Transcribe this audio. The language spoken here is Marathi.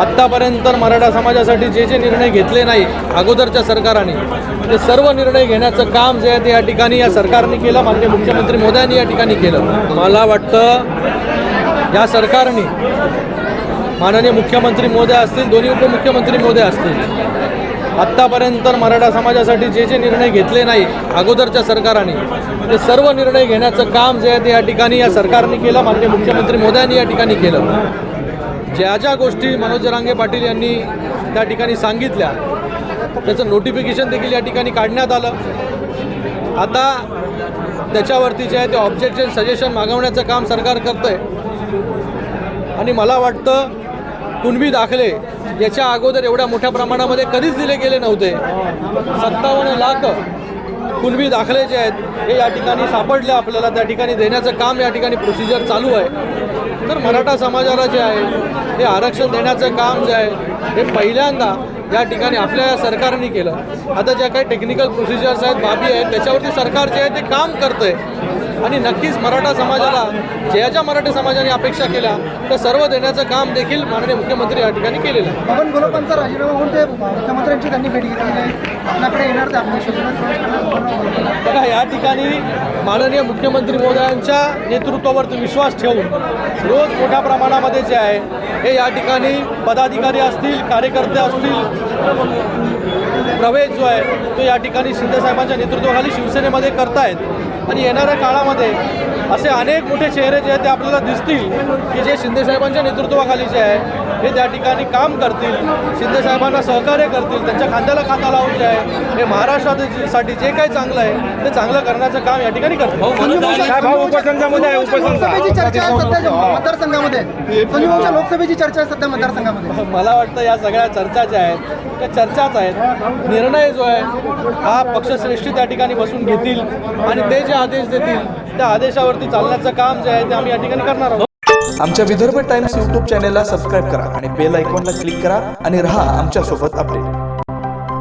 आत्तापर्यंत मराठा समाजासाठी जे जे निर्णय घेतले नाही अगोदरच्या सरकाराने ते सर्व निर्णय घेण्याचं काम जे आहे ते या ठिकाणी या सरकारने केलं माननीय मुख्यमंत्री मोदयांनी या ठिकाणी केलं. मला वाटतं या सरकारने माननीय मुख्यमंत्री मोदय असतील दोन्ही उपमुख्यमंत्री मोदय असतील आत्तापर्यंत मराठा समाजासाठी जे जे निर्णय घेतले नाही अगोदरच्या सरकाराने ते सर्व निर्णय घेण्याचं काम जे आहे ते या ठिकाणी या सरकारने केलं माननीय मुख्यमंत्री मोदयांनी या ठिकाणी केलं. ज्या ज्या गोष्टी मनोज जरांगे पाटील यांनी त्या ठिकाणी सांगितल्या त्याचं नोटिफिकेशन देखील या ठिकाणी काढण्यात आलं. आता त्याच्यावरती जे आहे ते ऑब्जेक्शन सजेशन मागवण्याचं काम सरकार करतं आहे आणि मला वाटतं कुणबी दाखले याच्या अगोदर एवढ्या मोठ्या प्रमाणामध्ये कधीच दिले गेले नव्हते. सत्तावन्न लाख कुणबी दाखले जे आहेत हे या ठिकाणी सापडले आपल्याला. त्या ठिकाणी देण्याचं काम या ठिकाणी प्रोसिजर चालू आहे. तर मराठा समाजाला जे आहे हे आरक्षण देण्याचं काम जे आहे हे पहिल्यांदा या ठिकाणी आपल्या या सरकारने केलं. आता ज्या काही टेक्निकल प्रोसिजर्स आहेत बाबी आहेत त्याच्यावरती सरकार जे आहे ते काम करतं आहे आणि नक्कीच मराठा समाजाला ज्या ज्या मराठी समाजाने अपेक्षा केल्या त्या सर्व देण्याचं काम देखील माननीय मुख्यमंत्री या ठिकाणी केलेलं आहे. आपण राजीनामा होऊन ते मुख्यमंत्र्यांची त्यांनी भेट घेतली आहे. आपल्याकडे येणार ते आपल्या शोधण्यात प्रवेश करणार बघा या ठिकाणी माननीय मुख्यमंत्री महोदयांच्या नेतृत्वावरती विश्वास ठेवून रोज मोठ्या प्रमाणामध्ये जे आहे हे या ठिकाणी पदाधिकारी असतील कार्यकर्ते असतील प्रवेश जो आहे तो या ठिकाणी शिंदेसाहेबांच्या नेतृत्वाखाली शिवसेनेमध्ये करतायत. आणि येणाऱ्या काळामध्ये असे अनेक मोठे चेहरे जे आहेत ते आपल्याला दिसतील की जे शिंदेसाहेबांच्या नेतृत्वाखाली जे आहे हे त्या ठिकाणी काम करतील शिंदेसाहेबांना सहकार्य करतील त्यांच्या खांद्याला खांदा लावून जे आहे हे महाराष्ट्रासाठी जे काही चांगलं आहे ते चांगलं करण्याचं काम या ठिकाणी उपसंघामध्ये आहे उपसंघ लोकसभेची चर्चा सध्या मतदारसंघामध्ये संजू भाऊच्या लोकसभेची चर्चा आहे सध्या मतदारसंघामध्ये मला वाटतं या सगळ्या चर्चा ज्या आहेत त्या चर्चाच आहेत. निर्णय जो आहे हा पक्षश्रेष्ठी त्या ठिकाणी बसून घेतील आणि ते जे आदेश देतील? त्या आदेशावरती चालण्याचं काम जे आहे ते आम्ही या ठिकाणी करणार आहोत. आमच्या विदर्भ टाइम्स यूट्यूब चॅनेलला सबस्क्राईब करा आणि बेल आयकॉनला क्लिक करा आणि रहा आमच्यासोबत अपडेट.